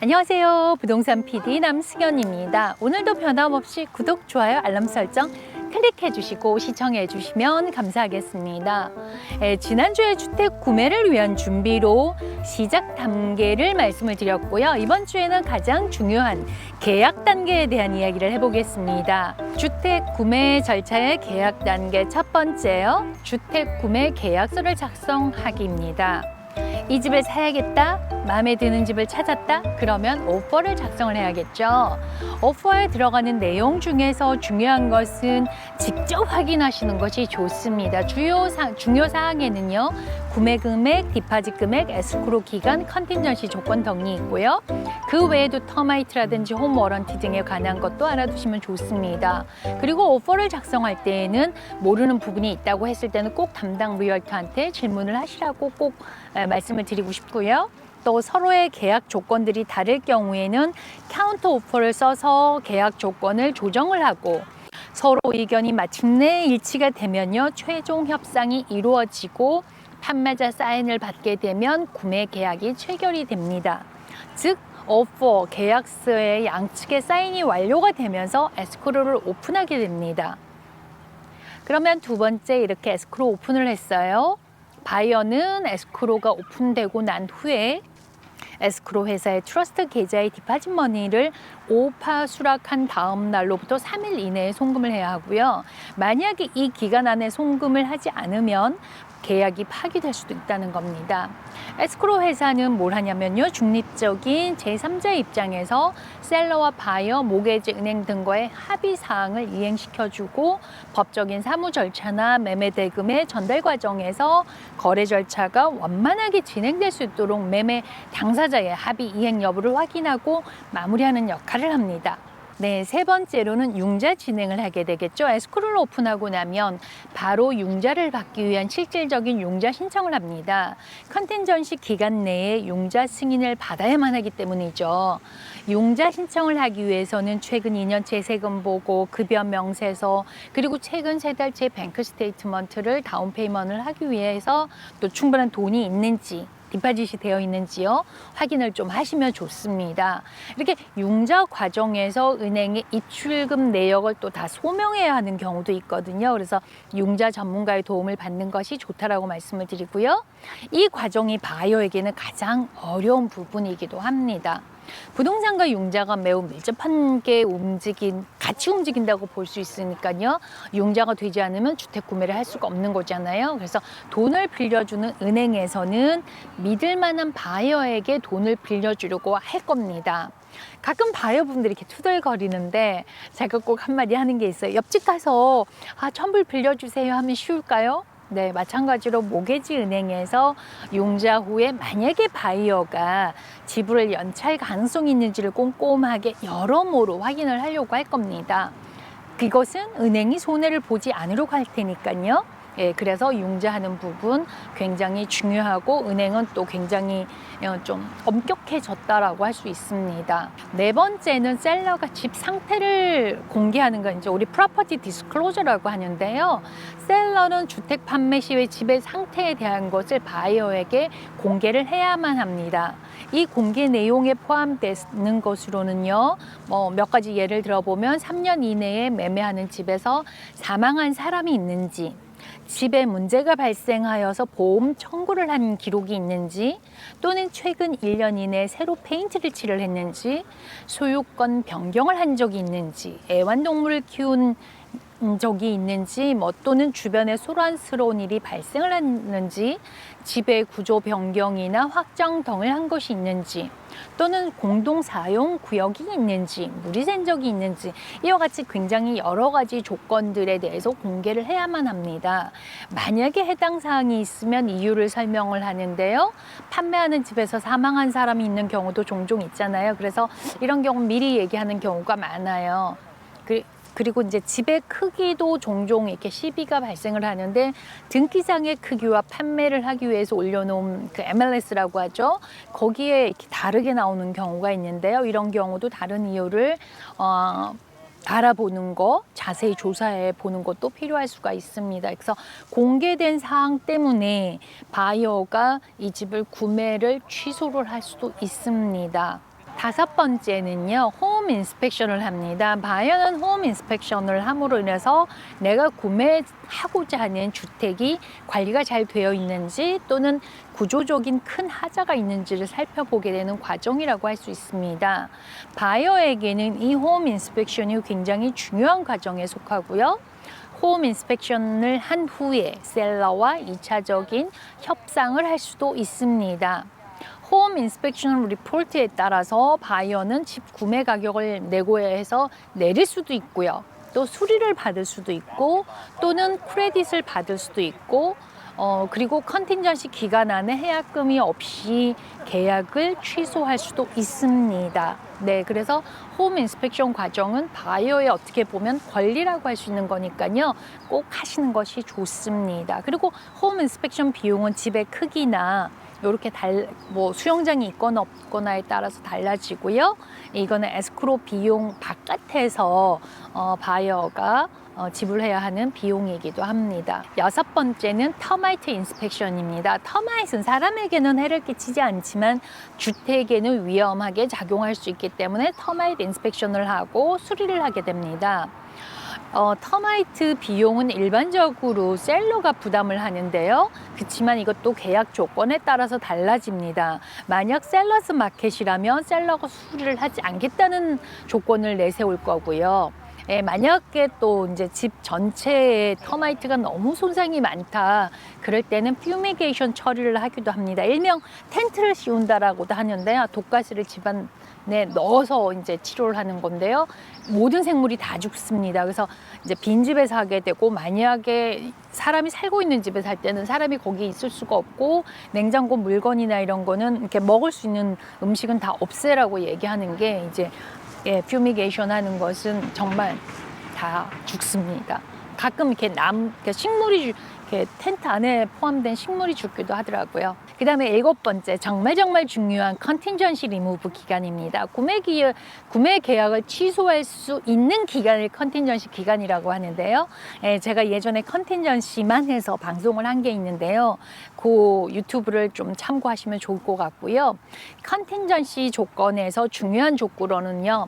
안녕하세요. 부동산 PD 남승현입니다. 오늘도 변함없이 구독, 좋아요, 알람 설정 클릭해 주시고 시청해 주시면 감사하겠습니다. 에, 지난주에 주택 구매를 위한 준비로 시작 단계를 말씀을 드렸고요. 이번 주에는 가장 중요한 계약 단계에 대한 이야기를 해보겠습니다. 주택 구매 절차의 계약 단계 첫 번째요. 주택 구매 계약서를 작성하기입니다. 이 집을 사야겠다. 마음에 드는 집을 찾았다. 그러면 오퍼를 작성을 해야겠죠. 오퍼에 들어가는 내용 중에서 중요한 것은 직접 확인하시는 것이 좋습니다. 주요 사, 중요 사항에는요. 구매 금액, 디파짓 금액, 에스크로 기간, 컨틴전시 조건 등이 있고요. 그 외에도 터마이트라든지 홈 워런티 등에 관한 것도 알아두시면 좋습니다. 그리고 오퍼를 작성할 때에는 모르는 부분이 있다고 했을 때는 꼭 담당 리얼터한테 질문을 하시라고 꼭 에, 말씀을 드리고 싶고요. 또 서로의 계약 조건들이 다를 경우에는 카운터 오퍼를 써서 계약 조건을 조정을 하고 서로 의견이 마침내 일치가 되면요 최종 협상이 이루어지고 판매자 사인을 받게 되면 구매 계약이 체결이 됩니다. 즉 오퍼 계약서의 양측의 사인이 완료가 되면서 에스크로를 오픈하게 됩니다. 그러면 두 번째 이렇게 에스크로 오픈을 했어요. 바이어는 에스크로가 오픈되고 난 후에 에스크로 회사의 트러스트 계좌의 디파짓 머니를 오파 수락한 다음 날로부터 3일 이내에 송금을 해야 하고요. 만약에 이 기간 안에 송금을 하지 않으면 계약이 파기될 수도 있다는 겁니다. 에스크로 회사는 뭘 하냐면요. 중립적인 제3자 입장에서 셀러와 바이어, 모게지 은행 등과의 합의 사항을 이행시켜 주고 법적인 사무 절차나 매매 대금의 전달 과정에서 거래 절차가 원만하게 진행될 수 있도록 매매 당사자의 합의 이행 여부를 확인하고 마무리하는 역할을 합니다. 네, 세 번째로는 융자 진행을 하게 되겠죠. 에스크로를 오픈하고 나면 바로 융자를 받기 위한 실질적인 융자 신청을 합니다. 컨텐전시 기간 내에 융자 승인을 받아야만 하기 때문이죠. 융자 신청을 하기 위해서는 최근 2년째 세금 보고 급여 명세서 그리고 최근 세 달째 뱅크 스테이트먼트를 다운 페이먼트를 하기 위해서 또 충분한 돈이 있는지 디파짓이 되어 있는지요 확인을 좀 하시면 좋습니다. 이렇게 융자 과정에서 은행의 입출금 내역을 또 다 소명해야 하는 경우도 있거든요. 그래서 융자 전문가의 도움을 받는 것이 좋다라고 말씀을 드리고요. 이 과정이 바이어에게는 가장 어려운 부분이기도 합니다. 부동산과 융자가 매우 밀접하게 움직인 같이 움직인다고 볼 수 있으니까요. 융자가 되지 않으면 주택 구매를 할 수가 없는 거잖아요. 그래서 돈을 빌려주는 은행에서는 믿을 만한 바이어에게 돈을 빌려주려고 할 겁니다. 가끔 바이어분들이 이렇게 투덜거리는데 제가 꼭 한마디 하는 게 있어요. 옆집 가서 아, 천불 빌려주세요 하면 쉬울까요? 네, 마찬가지로 모게지 은행에서 융자 후에 만약에 바이어가 지불을 연차할 가능성이 있는지를 꼼꼼하게 여러모로 확인을 하려고 할 겁니다. 그것은 은행이 손해를 보지 않으려고 할 테니까요. 예, 그래서 융자하는 부분 굉장히 중요하고 은행은 또 굉장히 어, 좀 엄격해졌다라고 할 수 있습니다. 네 번째는 셀러가 집 상태를 공개하는 건 이제 우리 프로퍼티 디스클로저라고 하는데요. 셀러는 주택 판매 시의 집의 상태에 대한 것을 바이어에게 공개를 해야만 합니다. 이 공개 내용에 포함되는 것으로는요, 뭐 몇 가지 예를 들어보면 3년 이내에 매매하는 집에서 사망한 사람이 있는지, 집에 문제가 발생하여서 보험 청구를 한 기록이 있는지 또는 최근 1년 이내에 새로 페인트를 칠을 했는지 소유권 변경을 한 적이 있는지 애완동물을 키운 적이 있는지 뭐 또는 주변에 소란스러운 일이 발생을 했는지 집의 구조 변경이나 확장 등을 한 것이 있는지 또는 공동 사용 구역이 있는지 샌 적이 있는지 이와 같이 굉장히 여러 가지 조건들에 대해서 공개를 해야만 합니다. 만약에 해당 사항이 있으면 이유를 설명을 하는데요. 판매하는 집에서 사망한 사람이 있는 경우도 종종 있잖아요. 그래서 이런 경우 미리 얘기하는 경우가 많아요. 그, 그리고 이제 집의 크기도 종종 이렇게 시비가 발생을 하는데 등기상의 크기와 판매를 하기 위해서 올려놓은 그 MLS라고 하죠. 거기에 이렇게 다르게 나오는 경우가 있는데요. 이런 경우도 다른 이유를 어, 알아보는 거, 자세히 조사해 보는 것도 필요할 수가 있습니다. 그래서 공개된 사항 때문에 바이어가 이 집을 구매를 취소를 할 수도 있습니다. 다섯 번째는요, 홈 인스펙션을 합니다. 바이어는 홈 인스펙션을 함으로 인해서 내가 구매하고자 하는 주택이 관리가 잘 되어 있는지 또는 구조적인 큰 하자가 있는지를 살펴보게 되는 과정이라고 할 수 있습니다. 바이어에게는 이 홈 인스펙션이 굉장히 중요한 과정에 속하고요. 홈 인스펙션을 한 후에 셀러와 이차적인 협상을 할 수도 있습니다. 홈 인스펙션 리포트에 따라서 바이어는 집 구매 가격을 내고 해서 내릴 수도 있고요. 또 수리를 받을 수도 있고 또는 크레딧을 받을 수도 있고 어, 그리고 컨틴전시 기간 안에 해약금이 없이 계약을 취소할 수도 있습니다. 네, 그래서 홈 인스펙션 과정은 바이어의 어떻게 보면 권리라고 할 수 있는 거니까요. 꼭 하시는 것이 좋습니다. 그리고 홈 인스펙션 비용은 집의 크기나 이렇게 달, 뭐 수영장이 있거나 없거나에 따라서 달라지고요. 이거는 에스크로 비용 바깥에서 어, 바이어가 어, 지불해야 하는 비용이기도 합니다. 여섯 번째는 터마이트 인스펙션입니다. 터마이트는 사람에게는 해를 끼치지 않지만 주택에는 위험하게 작용할 수 있기 때문에 터마이트 인스펙션을 하고 수리를 하게 됩니다. 어, 터마이트 비용은 일반적으로 셀러가 부담을 하는데요. 그렇지만 이것도 계약 조건에 따라서 달라집니다. 만약 셀러스 마켓이라면 셀러가 수리를 하지 않겠다는 조건을 내세울 거고요. 예, 만약에 또 이제 집 전체에 터마이트가 너무 손상이 많다. 그럴 때는 퓨미게이션 처리를 하기도 합니다. 일명 텐트를 씌운다라고도 하는데요. 독가스를 집안 에 넣어서 이제 치료를 하는 건데요. 모든 생물이 다 죽습니다. 그래서 이제 빈 집에서 하게 되고 만약에 사람이 살고 있는 집에 살 때는 사람이 거기 있을 수가 없고 냉장고 물건이나 이런 거는 이렇게 먹을 수 있는 음식은 다 없애라고 얘기하는 게 이제 예, 퓨미게이션 하는 것은 정말 다 죽습니다. 가끔 이렇게 남, 이렇게 식물이, 죽- 이렇게 텐트 안에 포함된 식물이 죽기도 하더라고요. 그 다음에 일곱 번째, 정말 정말 중요한 컨틴전시 리무브 기간입니다. 구매 기 구매 계약을 취소할 수 있는 기간을 컨틴전시 기간이라고 하는데요. 예, 제가 예전에 컨틴전시만 해서 방송을 한 게 있는데요. 그 유튜브를 좀 참고하시면 좋을 것 같고요. 컨틴전시 조건에서 중요한 조건으로는요.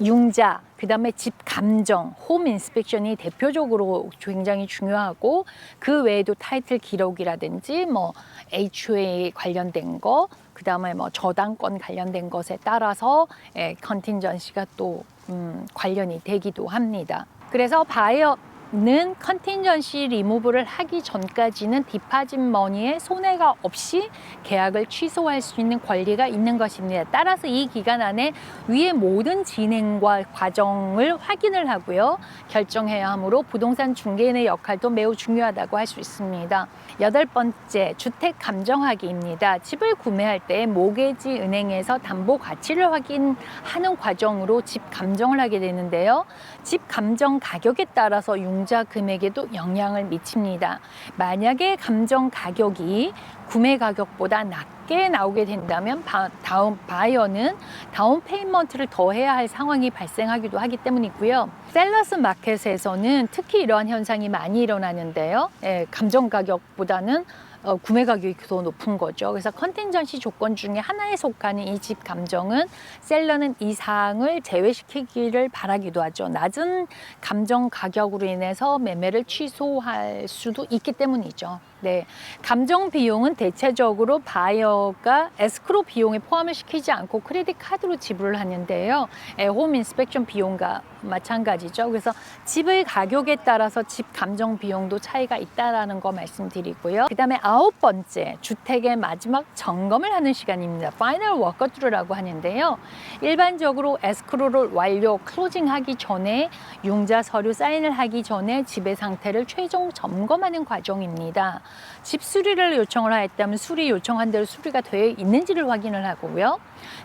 융자, 그 다음에 집 감정, 홈 인스펙션이 대표적으로 굉장히 중요하고 그 외에도 타이틀 기록이라든지 뭐 HOA 관련된 거, 그 다음에 뭐 저당권 관련된 것에 따라서 예, 컨틴전시가 또 음, 관련이 되기도 합니다. 그래서 바이어 는 컨틴전시 리무브를 하기 전까지는 디파짓 머니에 손해가 없이 계약을 취소할 수 있는 권리가 있는 것입니다. 따라서 이 기간 안에 위의 모든 진행과 과정을 확인을 하고요. 결정해야 하므로 부동산 중개인의 역할도 매우 중요하다고 할 수 있습니다. 여덟 번째, 주택 감정하기입니다. 집을 구매할 때 모게지 은행에서 담보 가치를 확인하는 과정으로 집 감정을 하게 되는데요. 집 감정 가격에 따라서 융자 금액에도 영향을 미칩니다. 만약에 감정 가격이 구매 가격보다 낮게 나오게 된다면 바, 다음 바이어는 다운 페이먼트를 더 해야 할 상황이 발생하기도 하기 때문이고요. 셀러스 마켓에서는 특히 이러한 현상이 많이 일어나는데요. 예, 감정 가격보다는 어, 구매 가격이 더 높은 거죠. 그래서 컨텐전시 조건 중에 하나에 속하는 이 집 감정은 셀러는 이 사항을 제외시키기를 바라기도 하죠. 낮은 감정 가격으로 인해서 매매를 취소할 수도 있기 때문이죠. 네. 감정 비용은 대체적으로 바이어가 에스크로 비용에 포함을 시키지 않고 크레딧 카드로 지불을 하는데요. 에, 홈 인스펙션 비용과 마찬가지죠. 그래서 집의 가격에 따라서 집 감정 비용도 차이가 있다라는 거 말씀드리고요. 그다음에 아홉 번째 주택의 마지막 점검을 하는 시간입니다. 파이널 워커트루라고 하는데요. 일반적으로 에스크로를 완료 클로징하기 전에 융자 서류 사인을 하기 전에 집의 상태를 최종 점검하는 과정입니다. 집 수리를 요청을 하였다면 수리 요청한 대로 수리가 되어 있는지를 확인을 하고요.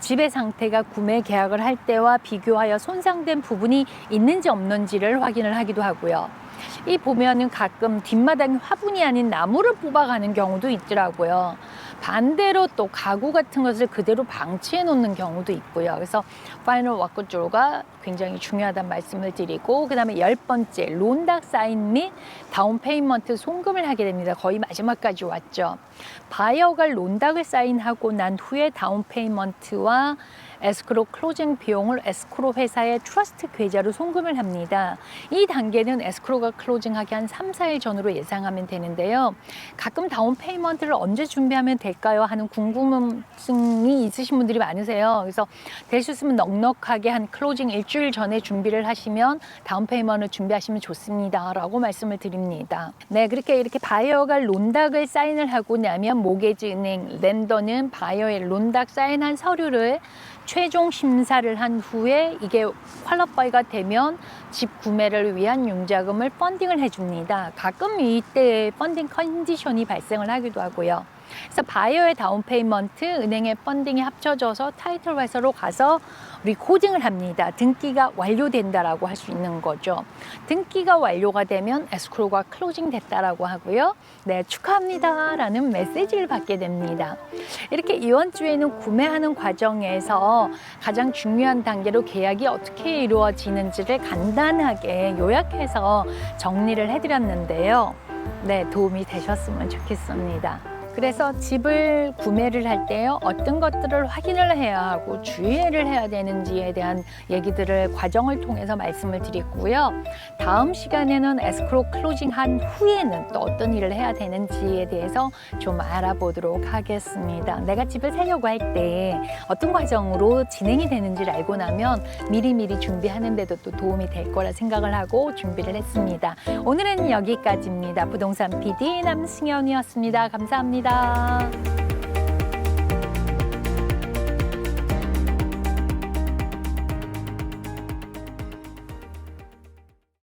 집의 상태가 구매 계약을 할 때와 비교하여 손상된 부분이 있는지 없는지를 확인을 하기도 하고요. 이 보면은 가끔 뒷마당에 화분이 아닌 나무를 뽑아가는 경우도 있더라고요. 반대로 또 가구 같은 것을 그대로 방치해 놓는 경우도 있고요. 그래서 파이널 와꾸조가 굉장히 중요하다는 말씀을 드리고 그다음에 열 번째 론닥 사인 및 다운 페이먼트 송금을 하게 됩니다. 거의 마지막까지 왔죠. 바이어가 론닥을 사인하고 난 후에 다운 페이먼트와 에스크로 클로징 비용을 에스크로 회사의 트러스트 계좌로 송금을 합니다. 이 단계는 에스크로가 클로징하기 한 3, 4일 전으로 예상하면 되는데요. 가끔 다운 페이먼트를 언제 준비하면 될까요? 하는 궁금증이 있으신 분들이 많으세요. 그래서 될 수 있으면 넉넉하게 한 클로징 일주일 전에 준비를 하시면 다운 페이먼트를 준비하시면 좋습니다. 라고 말씀을 드립니다. 네, 그렇게 이렇게 바이어가 론닥을 사인을 하고 나면 모게지 은행 랜더는 바이어의 론닥 사인한 서류를 최종 심사를 한 후에 이게 퀄러파이가 되면 집 구매를 위한 융자금을 펀 딩을 해줍니다. 가끔 이때 펀딩 컨디션이 발생을 하기도 하고요. 그래서 바이어의 다운 페이먼트, 은행의 펀딩이 합쳐져서 타이틀 회사로 가서 리코딩을 합니다. 등기가 완료된다라고 할 수 있는 거죠. 등기가 완료가 되면 에스크로가 클로징 됐다라고 하고요. 네, 축하합니다라는 메시지를 받게 됩니다. 이렇게 이번 주에는 구매하는 과정에서 가장 중요한 단계로 계약이 어떻게 이루어지는지를 간단하게 요약해서 정리를 해드렸는데요. 네, 도움이 되셨으면 좋겠습니다. 그래서 집을 구매를 할 때요 어떤 것들을 확인을 해야 하고 주의를 해야 되는지에 대한 얘기들을 과정을 통해서 말씀을 드리고요. 다음 시간에는 에스크로 클로징 한 후에는 또 어떤 일을 해야 되는지에 대해서 좀 알아보도록 하겠습니다. 내가 집을 사려고 할 때 어떤 과정으로 진행이 되는지를 알고 나면 미리미리 준비하는 데도 또 도움이 될 거라 생각을 하고 준비를 했습니다. 오늘은 여기까지입니다. 부동산 PD 남승현이었습니다. 감사합니다.